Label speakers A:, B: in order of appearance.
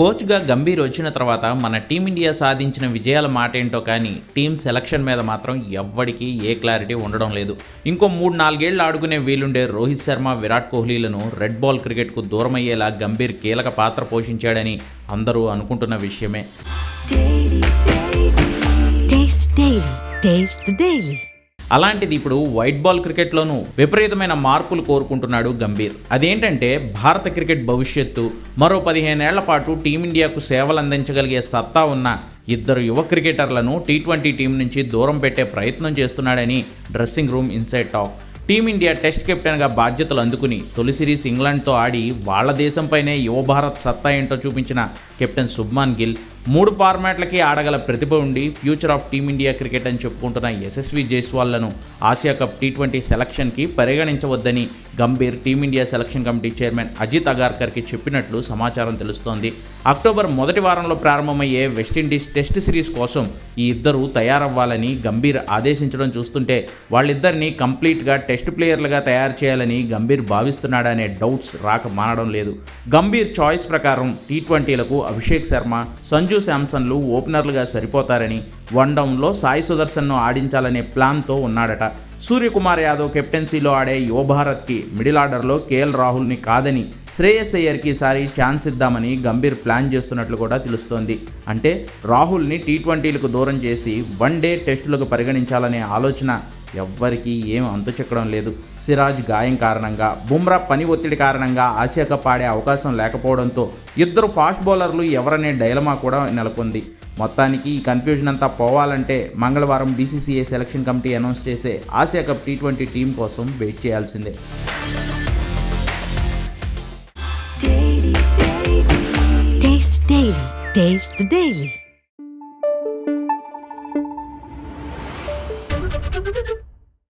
A: కోచ్గా గంభీర్ వచ్చిన తర్వాత మన టీమిండియా సాధించిన విజయాల మాట ఏంటో కానీ టీం సెలక్షన్ మీద మాత్రం ఎవ్వడికి ఏ క్లారిటీ ఉండడం లేదు. ఇంకో మూడు నాలుగేళ్ళు ఆడుకునే వీలుండే రోహిత్ శర్మ విరాట్ కోహ్లీలను రెడ్ బాల్ క్రికెట్కు దూరమయ్యేలా గంభీర్ కీలక పాత్ర పోషించాడని అందరూ అనుకుంటున్న విషయమే. అలాంటిది ఇప్పుడు వైట్ బాల్ క్రికెట్లోనూ విపరీతమైన మార్పులు కోరుకుంటున్నాడు గంభీర్. అదేంటంటే భారత క్రికెట్ భవిష్యత్తు మరో పదిహేనేళ్ళ పాటు టీమిండియాకు సేవలు అందించగలిగే సత్తా ఉన్న ఇద్దరు యువ క్రికెటర్లను టీ ట్వంటీ టీం నుంచి దూరం పెట్టే ప్రయత్నం చేస్తున్నాడని dressing room inside talk. Team India test కెప్టెన్గా బాధ్యతలు అందుకుని తొలి సిరీస్ ఇంగ్లాండ్తో ఆడి వాళ్ళ దేశంపైనే యువ భారత్ సత్తా ఏంటో చూపించిన కెప్టెన్ శుభ్మాన్ గిల్ మూడు ఫార్మాట్లకి ఆడగల ప్రతిభ ఉండి ఫ్యూచర్ ఆఫ్ టీమిండియా క్రికెట్ అని చెప్పుకుంటున్న యశస్వి జైస్వాల్లను ఆసియా కప్ టీ ట్వంటీ సెలక్షన్కి పరిగణించవద్దని Gambhir team India selection committee chairman Ajit అగార్కర్కి చెప్పినట్లు సమాచారం తెలుస్తోంది. అక్టోబర్ మొదటి వారంలో ప్రారంభమయ్యే వెస్టిండీస్ టెస్ట్ సిరీస్ కోసం ఈ ఇద్దరు తయారవ్వాలని గంభీర్ ఆదేశించడం చూస్తుంటే వాళ్ళిద్దరిని కంప్లీట్గా టెస్ట్ ప్లేయర్లుగా తయారు చేయాలని గంభీర్ భావిస్తున్నాడనే డౌట్స్ రాక మానడం లేదు. గంభీర్ చాయిస్ ప్రకారం టీ ట్వంటీలకు అభిషేక్ శర్మ సంజు శాంసన్లు ఓపెనర్లుగా సరిపోతారని వన్ డౌన్లో సాయి సుదర్శన్ను ఆడించాలనే ప్లాన్తో ఉన్నాడట. సూర్యకుమార్ యాదవ్ కెప్టెన్సీలో ఆడే యువ భారత్కి మిడిల్ ఆర్డర్లో కేఎల్ రాహుల్ని కాదని శ్రేయస్ అయ్యర్కి ఈసారి ఛాన్స్ ఇద్దామని గంభీర్ ప్లాన్ చేస్తున్నట్లు కూడా తెలుస్తోంది. అంటే రాహుల్ని టీ ట్వంటీలకు దూరం చేసి వన్ డే టెస్టులకు పరిగణించాలనే ఆలోచన ఎవ్వరికీ ఏం అంతు చెక్కడం లేదు. సిరాజ్ గాయం కారణంగా బుమ్రా పని ఒత్తిడి కారణంగా ఆసియా కప్ ఆడే అవకాశం లేకపోవడంతో ఇద్దరు ఫాస్ట్ బౌలర్లు ఎవరనే డైలమా కూడా నెలకొంది. మొత్తానికి ఈ కన్ఫ్యూజన్ అంతా పోవాలంటే మంగళవారం బీసీసీఐ సెలక్షన్ కమిటీ అనౌన్స్ చేసే Asia cup T twenty team కోసం వెయిట్ చేయాల్సిందే.